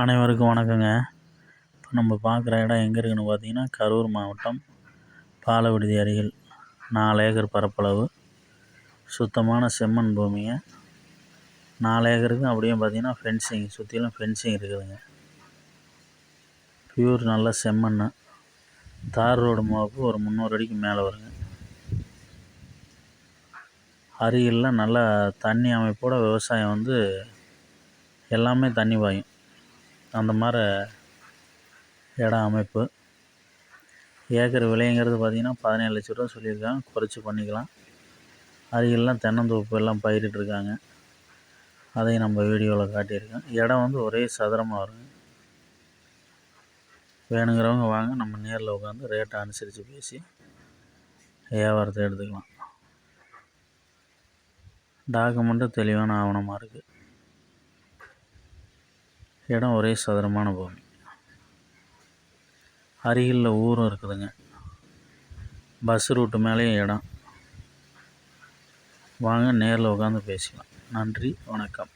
அனைவருக்கும் வணக்கங்க. இப்போ நம்ம பார்க்குற இடம் எங்கே இருக்குன்னு பார்த்தீங்கன்னா கரூர் மாவட்டம் பாலவிடுதி அருகில். நாலு ஏக்கர் பரப்பளவு. சுத்தமான செம்மண் பூமிங்க. நாலு ஏக்கருக்கும் அப்படியே பார்த்தீங்கன்னா ஃபென்சிங் சுற்றிலும் ஃபென்சிங் இருக்குதுங்க. பியூர் நல்ல செம்மண் தார் ரோடு முகப்பு ஒரு முந்நூறு அடிக்கு மேலே வருங்க. அருகில் நல்லா தண்ணி அமைப்போட விவசாயம் வந்து எல்லாமே தண்ணி பாயும். அந்த மாதிரி இடம் அமைப்பு. ஏக்கர் விலைங்கிறது பார்த்திங்கன்னா பதினேழு லட்ச ரூபா சொல்லியிருக்காங்க. குறைச்சி பண்ணிக்கலாம். அருகிலாம் தென்னந்தோப்பு எல்லாம் பயிரிட்டுருக்காங்க அதையும் நம்ம வீடியோவில் காட்டியிருக்கோம். இடம் வந்து ஒரே சதுரமாக வருங்க வேணுங்கிறவங்க வாங்க. நம்ம நேரில் உட்காந்து ரேட்டை அனுசரித்து பேசி வியாபாரத்தை எடுத்துக்கலாம். டாக்குமெண்ட்டும் தெளிவான ஆவணமாக இருக்குது இடம் ஒரே சதுரமான பூமி. அருகில் ஊரும் இருக்குதுங்க. பஸ் ரூட்டு மேலேயும் இடம். வாங்க நேரில் உட்காந்து பேசிக்கலாம். நன்றி வணக்கம்.